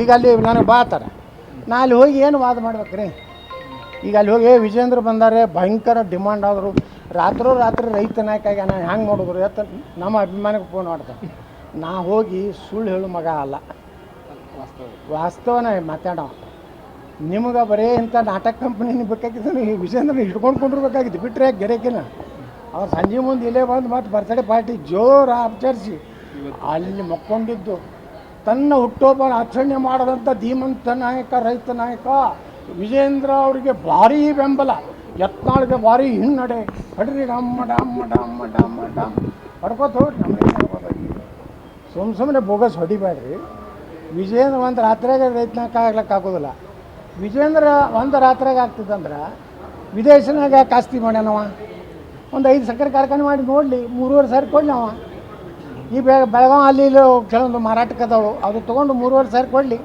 ಈಗ ಅಲ್ಲಿ ನನಗೆ ಬಾತಾರ ನಾ ಅಲ್ಲಿ ಹೋಗಿ ಏನು ವಾದ ಮಾಡ್ಬೇಕು ರೀ ಈಗ ಅಲ್ಲಿ ಹೋಗಿ "ಏ, ವಿಜೇಂದ್ರ ಬಂದಾರೆ ಭಯಂಕರ ಡಿಮಾಂಡ್ ಆದರು. ರಾತ್ರೋ ರಾತ್ರಿ ರೈತ ನಾಯಕ ನಾನು ಹ್ಯಾಂಗೆ ಮಾಡಿದ್ರು ಎತ್ತ ನಮ್ಮ ಅಭಿಮಾನಕ್ಕೆ ಫೋನ್ ಮಾಡ್ತಾರೆ. ನಾ ಹೋಗಿ ಸುಳ್ಳು ಹೇಳು ಮಗ ಅಲ್ಲ. ವಾಸ್ತವನ ಮಾತಾಡೋ. ನಿಮ್ಗೆ ಬರೀ ಇಂಥ ನಾಟಕ ಕಂಪ್ನಿನ ಬೇಕಾಗಿದ್ದು ನೀವು ವಿಜೇಂದ್ರ ಹಿಡ್ಕೊಂಡು ಕೊಂಡಿರ್ಬೇಕಾಗಿತ್ತು. ಬಿಟ್ಟರೆ ಗೆರೆಕಿನ ಅವ್ರು ಸಂಜೆ ಮುಂದೆ ಇಲ್ಲೇ ಬಂದು ಮತ್ತು ಬರ್ತಡೇ ಪಾರ್ಟಿ ಜೋರು ಆಚರಿಸಿ. ಅಲ್ಲಿ ಮಕ್ಕೊಂಡಿದ್ದು. ತನ್ನ ಹುಟ್ಟುಹಬ್ಬ ಆಚರಣೆ ಮಾಡದಂಥ ಧೀಮಂತ ನಾಯಕ, ರೈತ ನಾಯಕ ವಿಜೇಂದ್ರ ಅವರಿಗೆ ಭಾರೀ ಬೆಂಬಲ. ಯತ್ನಾಳಿಗೆ ಭಾರಿ ಹಿನ್ನಡೆ. ಕಡ್ರಿ ಡಮ್ಮ ಡಮ್ಮ ಡಮ್ಮ ಡಮ್ಮ ಡಮ್. ಹೊಡ್ಕೋತ ಹೋಗ್ರಿ ಸುಮ್ಮನೆ ಬೋಗಸ್ ಹೊಡಿಬೇಡ್ರಿ. ವಿಜೇಂದ್ರ ಒಂದು ರಾತ್ರಿಯಾಗ ರೈತ ನಾಯಕ ಆಗ್ಲಿಕ್ಕೆ ಆಗೋದಿಲ್ಲ. ವಿಜೇಂದ್ರ ಒಂದು ರಾತ್ರಿಯಾಗ ಆಗ್ತಿದ್ದಂದ್ರೆ ವಿದೇಶನಾಗ ಯಾಕೆ ಆಸ್ತಿ ಮಾಡ್ಯಾನವ. ಒಂದು ಐದು ಸಕ್ಕರೆ ಕಾರ್ಖಾನೆ ಮಾಡಿ ನೋಡಲಿ, ಮೂರುವರೆ ಸಾವಿರ ಕೊಡ್ಲಿ ಅವ. ಈ ಬೆಳಗಾವಿ ಅಲ್ಲಿ ಇಲ್ಲಿ ಕೆಲವೊಂದು ಮಾರಾಟಕ್ಕೆ ಅದಾವು. ಅದು ತೊಗೊಂಡು ಮೂರುವರೆ ಸಾವಿರ ಕೊಡಲಿ.